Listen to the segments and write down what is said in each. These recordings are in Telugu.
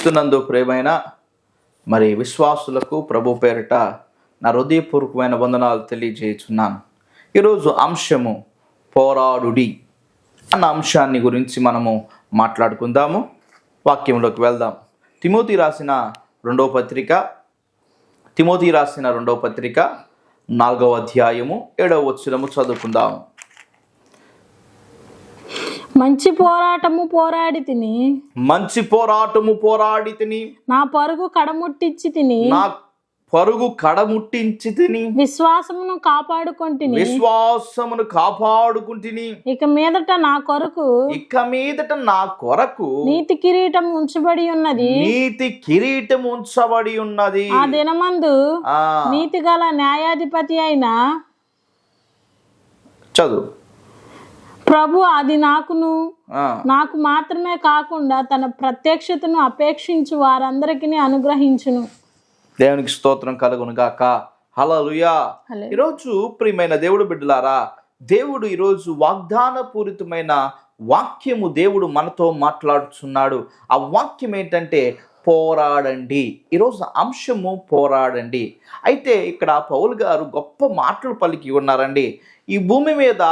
క్రీస్తునందు ప్రేమైన మరి విశ్వాసులకు ప్రభు పేరిట నా హృదయపూర్వకమైన వందనాలు తెలియజేస్తున్నాను ఈరోజు అంశము పోరాడుడి అన్న అంశాన్ని గురించి మనము మాట్లాడుకుందాము. వాక్యంలోకి వెళ్దాం. తిమోతి రాసిన రెండవ పత్రిక తిమోతి రాసిన రెండవ పత్రిక నాలుగవ అధ్యాయము ఏడవ వచనము చదువుకుందాము. మంచి పోరాటము పోరాడి తిని. మంచి పోరాటము పోరాడి తిని. నా పరుగు కడముట్టించి తిని. నా పరుగు కడముట్టించి తిని. విశ్వాసమును కాపాడుకొంటిని విశ్వాసమును కాపాడుకుంటుని ఇక మీదట నా కొరకు ఇక మీదట నా కొరకు నీతి కిరీటం ఉంచబడి ఉన్నది. నీతి కిరీటం ఉంచబడి ఉన్నది. ఆ దినమందు నీతి గల న్యాయాధిపతి అయిన చదువు. ప్రభు అది నాకును నాకు మాత్రమే కాకుండా తన ప్రత్యక్షతను అపేక్షించు వారందరికీ అనుగ్రహించును. దేవునికి స్తోత్రం కలుగును గాక. హలలుయా. ఈరోజు ప్రియమైన దేవుడు బిడ్డలారా దేవుడు ఈరోజు వాగ్దాన పూరితమైన వాక్యము దేవుడు మనతో మాట్లాడుచున్నాడు. ఆ వాక్యం ఏంటంటే పోరాడండి. ఈరోజు అంశము పోరాడండి. అయితే ఇక్కడ పౌల్ గారు గొప్ప మాటలు పలికి ఉన్నారండి. ఈ భూమి మీద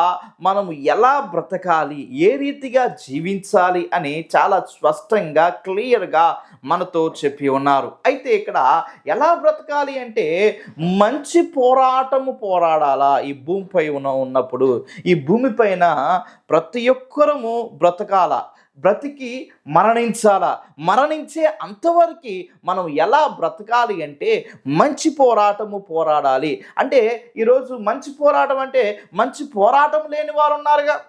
మనం ఎలా బ్రతకాలి? ఏ రీతిగా జీవించాలి? అని చాలా స్పష్టంగా క్లియర్గా మనతో చెప్పి ఉన్నారు. అయితే ఇక్కడ ఎలా బ్రతకాలి అంటే మంచి పోరాటము పోరాడాలా ఈ భూమిపై ఉన్న ఉన్నప్పుడు? ఈ భూమిపైన ప్రతి ఒక్కరము బ్రతకాల? బ్రతికి మరణించాలా? మరణించే అంతవరకు మనం ఎలా బ్రతకాలి అంటే మంచి పోరాటము పోరాడాలి. అంటే ఈరోజు మంచి పోరాటం అంటే మంచి పోరాటం లేని వారు ఉన్నారుగా.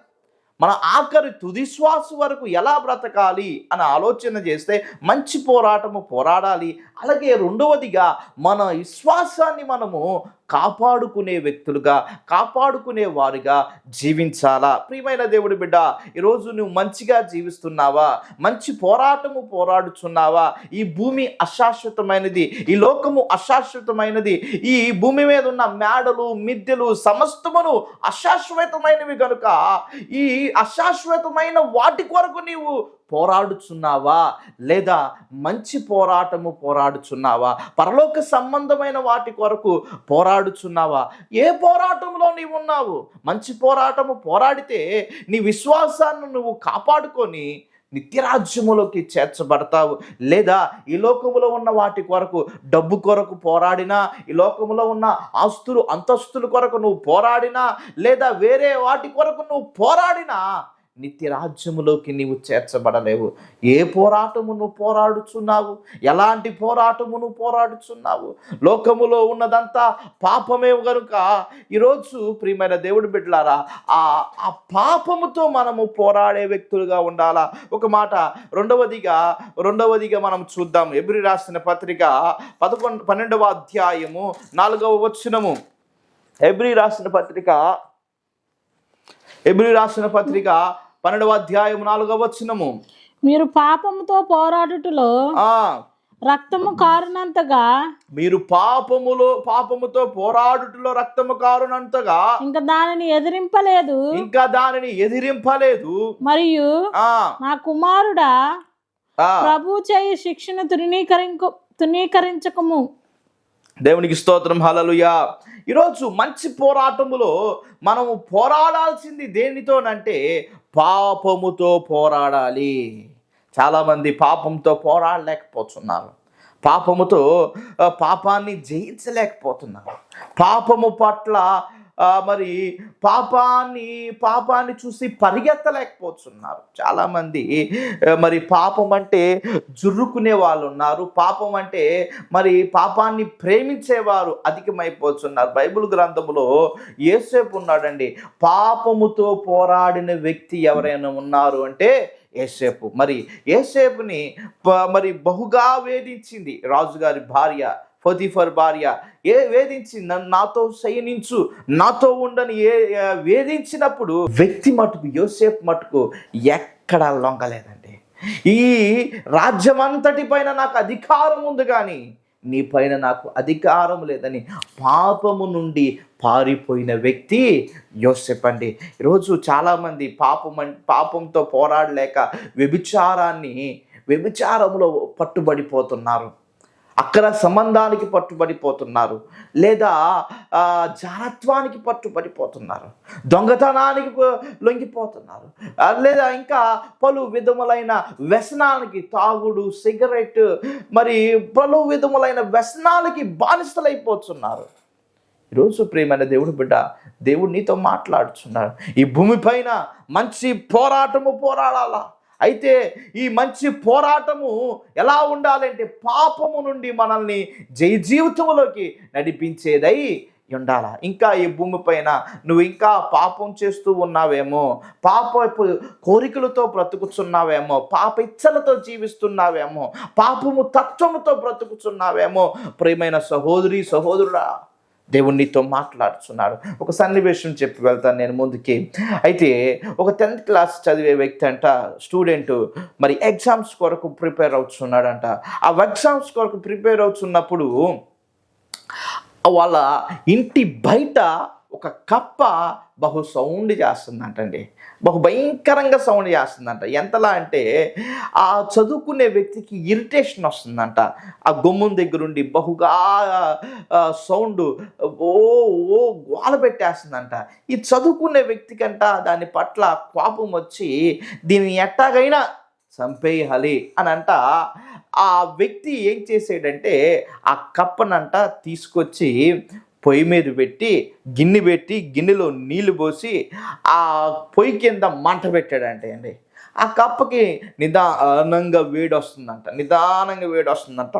మన ఆఖరి తుది శ్వాస వరకు ఎలా బ్రతకాలి అని ఆలోచన చేస్తే మంచి పోరాటము పోరాడాలి. అలాగే రెండవదిగా మన విశ్వాసాన్ని మనము కాపాడుకునే వ్యక్తులుగా కాపాడుకునే వారిగా జీవించాలా? ప్రియమైన దేవుడి బిడ్డ ఈరోజు నువ్వు మంచిగా జీవిస్తున్నావా? మంచి పోరాటము పోరాడుచున్నావా? ఈ భూమి అశాశ్వతమైనది ఈ లోకము అశాశ్వతమైనది ఈ భూమి మీద ఉన్న మేడలు మిద్దెలు సమస్తమును అశాశ్వతమైనవి కనుక ఈ అశాశ్వతమైన వాటి కొరకు నీవు పోరాడుచున్నావా? లేదా మంచి పోరాటము పోరాడుచున్నావా? పరలోక సంబంధమైన వాటి కొరకు పోరాడుచున్నావా? ఏ పోరాటంలో నీవు ఉన్నావు? మంచి పోరాటము పోరాడితే నీ విశ్వాసాన్ని నువ్వు కాపాడుకొని నిత్యరాజ్యములోకి చేర్చబడతావు. లేదా ఈ లోకములో ఉన్న వాటి కొరకు డబ్బు కొరకు పోరాడినా ఈ లోకములో ఉన్న ఆస్తులు అంతస్తుల కొరకు నువ్వు పోరాడినా లేదా వేరే వాటి కొరకు నువ్వు పోరాడినా నిత్య రాజ్యములోకి నీవు చేర్చబడలేవు. ఏ పోరాటమును పోరాడుచున్నావు? ఎలాంటి పోరాటమును పోరాడుచున్నావు? లోకములో ఉన్నదంతా పాపమే గనుక? ఈరోజు ప్రియమైన దేవుడు బిడ్డలారా ఆ ఆ పాపముతో మనము పోరాడే వ్యక్తులుగా ఉండాలా? ఒక మాట రెండవదిగా రెండవదిగా మనం చూద్దాం. ఎబ్రి రాసిన పత్రిక పదకొండు పన్నెండవ అధ్యాయము నాలుగవ వచనము. ఎబ్రి రాసిన పత్రిక ఎబ్రి రాసిన పత్రిక పన్నెండవ అధ్యాయం నాలుగవ వచనము. మీరు పాపముతో పోరాడుటలో రక్తము కారునంతగా మీరు పాపములో పాపముతో పోరాడుటలో రక్తము కారునంతగా ఇంకా దానిని ఎదిరింపలేదు. ఇంకా దానిని ఎదిరింపలేదు. మరియు ఆ. నా కుమారుడా ప్రభు చేయి శిక్షను తృణీకరించు తృణీకరించకము. దేవునికి స్తోత్రం. హలలుయా ఈరోజు మంచి పోరాటములో మనము పోరాడాల్సింది దేనితోనంటే పాపముతో పోరాడాలి. చాలామంది పాపంతో పోరాడలేకపోతున్నారు. పాపముతో పాపాన్ని జయించలేకపోతున్నారు. పాపము పట్ల మరి పాపాన్ని పాపాన్ని చూసి పరిగెత్తలేకపోతున్నారు. చాలామంది మరి పాపం అంటే జుర్రుకునే వాళ్ళు ఉన్నారు పాపం అంటే మరి పాపాన్ని ప్రేమించేవారు అధికమైపోతున్నారు. బైబిల్ గ్రంథములో ఏసేపు ఉన్నాడండి పాపముతో పోరాడిన వ్యక్తి ఎవరైనా ఉన్నారు అంటే ఏసేపు మరి ఏసేపుని మరి బహుగా వేధించింది రాజుగారి భార్య ఫతిఫర్ భార్య ఏ వేధించి నాతో శయనించు నాతో ఉండని ఏ వేధించినప్పుడు వ్యక్తి మటుకు యోసేపు మటుకు ఎక్కడ లొంగలేదండి. ఈ రాజ్యమంతటి పైన నాకు అధికారం ఉంది కానీ నీ పైన నాకు అధికారం లేదని పాపము నుండి పారిపోయిన వ్యక్తి యోసెఫ్ అండి. ఈరోజు చాలామంది పాపం పాపంతో పోరాడలేక వ్యభిచారాన్ని వ్యభిచారంలో పట్టుబడిపోతున్నారు. అక్కడ సంబంధానికి పట్టుబడిపోతున్నారు లేదా జారత్వానికి పట్టుబడిపోతున్నారు దొంగతనానికి లొంగిపోతున్నారు లేదా ఇంకా పలు విధములైన వ్యసనానికి తాగుడు సిగరెట్ మరి పలు విధములైన వ్యసనాలకి బానిసలైపోతున్నారు. ఈరోజు ప్రేమైన దేవుడు బిడ్డ దేవుడు నీతో మాట్లాడుచున్నాడు. ఈ భూమిపైన మంచి పోరాటము పోరాడాలా? అయితే ఈ మంచి పోరాటము ఎలా ఉండాలంటే పాపము నుండి మనల్ని జయ జీవితంలోకి నడిపించేదై ఉండాల. ఇంకా ఈ భూమిపైన నువ్వు ఇంకా పాపం చేస్తూ ఉన్నావేమో పాపపు కోరికలతో బ్రతుకుతున్నావేమో పాప ఇచ్చలతో జీవిస్తున్నావేమో పాపము తత్వముతో బ్రతుకుతున్నావేమో ప్రియమైన సహోదరి సహోదరుడా దేవుడు నీతో మాట్లాడుతున్నాడు ఒక సన్నివేశం చెప్పి వెళ్తాను నేను ముందుకి. అయితే ఒక టెన్త్ క్లాస్ చదివే వ్యక్తి అంట స్టూడెంట్ మరి ఎగ్జామ్స్ కొరకు ప్రిపేర్ అవుతున్నాడంట ఆ ఎగ్జామ్స్ కొరకు ప్రిపేర్ అవుతున్నప్పుడు వాళ్ళ ఇంటి బయట ఒక కప్ప బహు సౌండ్ చేస్తుందంటండి. బహు భయంకరంగా సౌండ్ చేస్తుందంట. ఎంతలా అంటే ఆ చదువుకునే వ్యక్తికి ఇరిటేషన్ వస్తుందంట. ఆ గుమ్మం దగ్గరుండి బహుగా సౌండ్ ఓ ఓ గోల పెట్టేస్తుందంట. ఈ చదువుకునే వ్యక్తికంట దాని పట్ల కోపం వచ్చి దీన్ని ఎట్టాగైనా చంపేయాలి అని అంట ఆ వ్యక్తి ఏం చేసాడంటే ఆ కప్పనంట తీసుకొచ్చి పొయ్యి మీద పెట్టి గిన్నె పెట్టి గిన్నెలో నీళ్ళు పోసి ఆ పొయ్యి కింద మంట పెట్టాడంటే అండి ఆ కప్పకి నిదానంగా వేడి వస్తుందంట నిదానంగా వేడి వస్తుందంట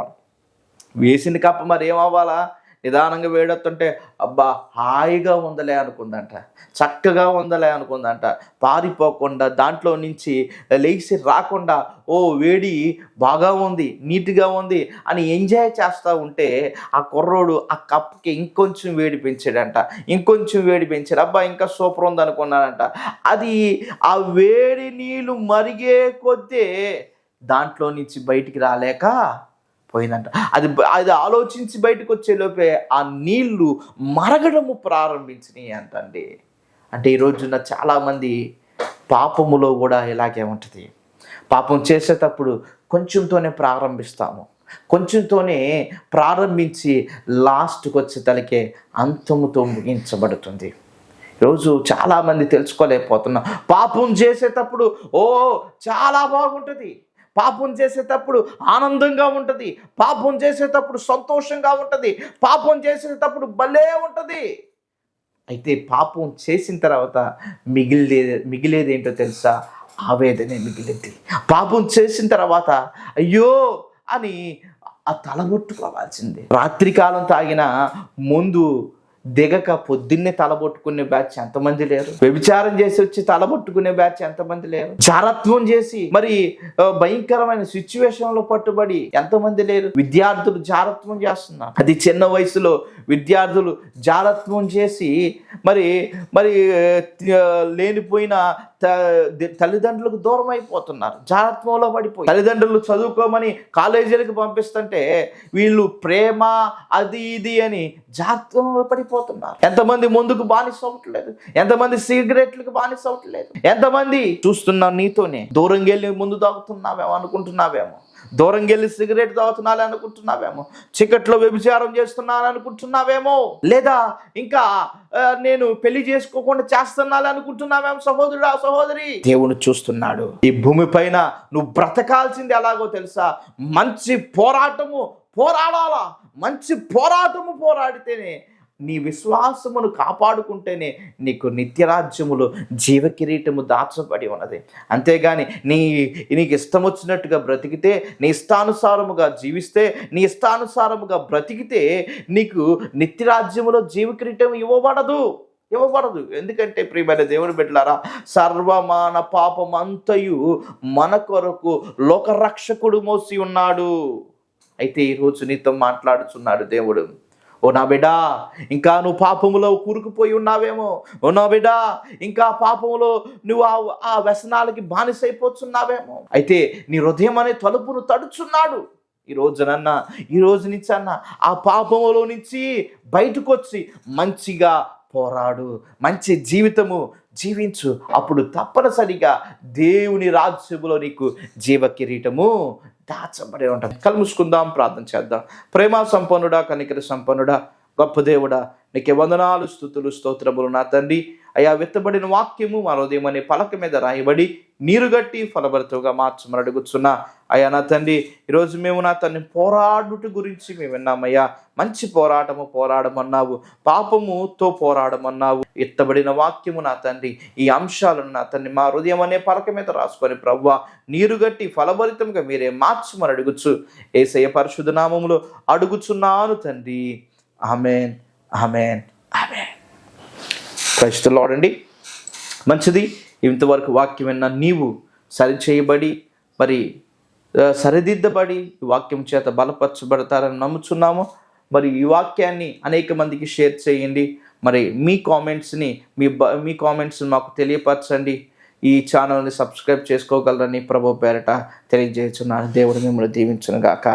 వేసిన కప్ప మరి ఏమవ్వాలా? నిదానంగా వేడొస్తుంటే అబ్బా హాయిగా ఉందలే అనుకుందంట. చక్కగా ఉందలే అనుకుందంట. పారిపోకుండా దాంట్లో నుంచి లేచి రాకుండా ఓ వేడి బాగా ఉంది నీట్గా ఉంది అని ఎంజాయ్ చేస్తూ ఉంటే ఆ కుర్రోడు ఆ కప్కి ఇంకొంచెం వేడి పెంచాడంట. ఇంకొంచెం వేడి పెంచాడు. అబ్బా ఇంకా సూపర్ ఉంది అనుకున్నాడంట. అది ఆ వేడి నీళ్ళు మరిగే కొద్దే దాంట్లో నుంచి బయటికి రాలేక పోయిందంట. అది అది ఆలోచించి బయటకు వచ్చే లోపే ఆ నీళ్ళు మరగడము ప్రారంభించినాయి అంటండి. అంటే ఈరోజున చాలామంది పాపములో కూడా ఇలాగే ఉంటుంది. పాపం చేసేటప్పుడు కొంచెంతోనే ప్రారంభిస్తాము. కొంచెంతోనే ప్రారంభించి లాస్ట్కి వచ్చే తలకే అంతముతో ముగించబడుతుంది. ఈరోజు చాలామంది తెలుసుకోలేకపోతున్నాం. పాపం చేసేటప్పుడు ఓ చాలా బాగుంటుంది. పాపం చేసేటప్పుడు ఆనందంగా ఉంటుంది. పాపం చేసేటప్పుడు సంతోషంగా ఉంటుంది. పాపం చేసేటప్పుడు భలే ఉంటుంది. అయితే పాపం చేసిన తర్వాత మిగిలే మిగిలేది ఏంటో తెలుసా? ఆవేదనే మిగిలింది. పాపం చేసిన తర్వాత అయ్యో అని ఆ తలబొట్టుకోవాల్సిందే రాత్రికాలం తాగిన ముందు దిగక పొద్దున్నే తలబొట్టుకునే బ్యాచ్ ఎంతమంది లేరు? వ్యభిచారం చేసి వచ్చి తలబొట్టుకునే బ్యాచ్ ఎంతమంది లేరు? జారత్వం చేసి మరి భయంకరమైన సిచ్యువేషన్లో పట్టుబడి ఎంతమంది లేరు? విద్యార్థులు జారత్వం చేస్తున్నారు. అది చిన్న వయసులో విద్యార్థులు జారత్వం చేసి మరి మరి లేనిపోయిన తల్లిదండ్రులకు దూరం అయిపోతున్నారు జారత్వంలో పడిపోయి. తల్లిదండ్రులు చదువుకోమని కాలేజీలకు పంపిస్తుంటే వీళ్ళు ప్రేమ అది ఇది అని జాగత్వంలో పడిపోతున్నారు. ఎంతమంది ముందుకు బానిస అవ్వట్లేదు. ఎంతమంది సిగరెట్లకు బానిస అవ్వట్లేదు. ఎంతమంది చూస్తున్నావు నీతోనే. దూరం వెళ్ళి ముందు తాగుతున్నావేమో అనుకుంటున్నావేమో. దూరం వెళ్ళి సిగరెట్ తాగుతున్నాను అనుకుంటున్నావేమో? చికెట్లో వ్యభిచారం చేస్తున్నాను అనుకుంటున్నావేమో? లేదా ఇంకా నేను పెళ్ళి చేసుకోకుండా చేస్తున్నాను అనుకుంటున్నావేమో సహోదరుడా సహోదరి? దేవుడు చూస్తున్నాడు. ఈ భూమి పైన నువ్వు బ్రతకాల్సింది ఎలాగో తెలుసా? మంచి పోరాటము పోరాడాలా? మంచి పోరాటము పోరాడితేనే నీ విశ్వాసమును కాపాడుకుంటేనే నీకు నిత్యరాజ్యములో జీవకిరీటము దాచబడి ఉన్నది. అంతేగాని నీ నీకు ఇష్టం వచ్చినట్టుగా బ్రతికితే నీ ఇష్టానుసారముగా జీవిస్తే నీ ఇష్టానుసారముగా బ్రతికితే నీకు నిత్యరాజ్యములో జీవకిరీటం ఇవ్వబడదు. ఇవ్వబడదు. ఎందుకంటే ప్రియమైన దేవుని బిడ్డలారా సర్వమాన పాపం అంతయు మన కొరకు లోకరక్షకుడు మోసి ఉన్నాడు. అయితే ఈరోజు నీతో మాట్లాడుచున్నాడు దేవుడు. ఓ నా బిడ్డా ఇంకా నువ్వు పాపములో కూరుకుపోయి ఉన్నావేమో. ఓ నా బిడ్డా ఇంకా పాపములో నువ్వు ఆ ఆ వ్యసనాలకి బానిసైపోతున్నావేమో. అయితే నీ హృదయం అనే తలుపును తడుచున్నాడు. ఈ రోజునన్నా ఈ రోజు నుంచి అన్న ఆ పాపములో నుంచి బయటకు వచ్చి మంచిగా పోరాడు. మంచి జీవితము జీవించు. అప్పుడు తప్పనిసరిగా దేవుని రాజ్యములో నీకు జీవ కిరీటము దాచబడి ఉంటుంది. కళ్ళు ప్రార్థన చేద్దాం. ప్రేమ సంపన్నుడా కనికర సంపన్నుడా గొప్ప దేవుడా నీకే వందనాలు స్థుతులు స్తోత్రములు నా తండ్రి. అయా విత్తబడిన వాక్యము మా హృదయం అనే పలక మీద రాయబడి నీరుగట్టి ఫలభరితగా మార్చమని అడుగుతున్నా. అయ్యా నా తండ్రి ఈరోజు మేము నా తన్ని పోరాడుట గురించి మేము విన్నామయ్యా. మంచి పోరాటము పోరాడమన్నావు. పాపముతో పోరాడమన్నావు. ఎత్తబడిన వాక్యము నా తండ్రి ఈ అంశాలను నా తండ్రి మా హృదయం అనే పలక మీద రాసుకొని ప్రవ్వా నీరుగట్టి ఫలభరితంగా మీరే మార్చమని అడుగుచు. ఏసయ్య పరిశుద్ధ నామములో అడుగుచున్నాను తండ్రి. ఆమెన్. ఆమెన్. ఆమెన్ ఆడండి మంచిది. ఇంతవరకు వాక్యం విన్న నీవు సరిచేయబడి మరి సరిదిద్దబడి వాక్యం చేత బలపరచబడతారని నమ్ముచున్నాము. మరి ఈ వాక్యాన్ని అనేక మందికి షేర్ చేయండి. మరి మీ కామెంట్స్ని మీ బ మీ కామెంట్స్ని మాకు తెలియపరచండి. ఈ ఛానల్ని సబ్స్క్రైబ్ చేసుకోగలరని ప్రభు పేరట తెలియజేస్తున్నాను. దేవుడు మిమ్మల్ని దీవించను గాక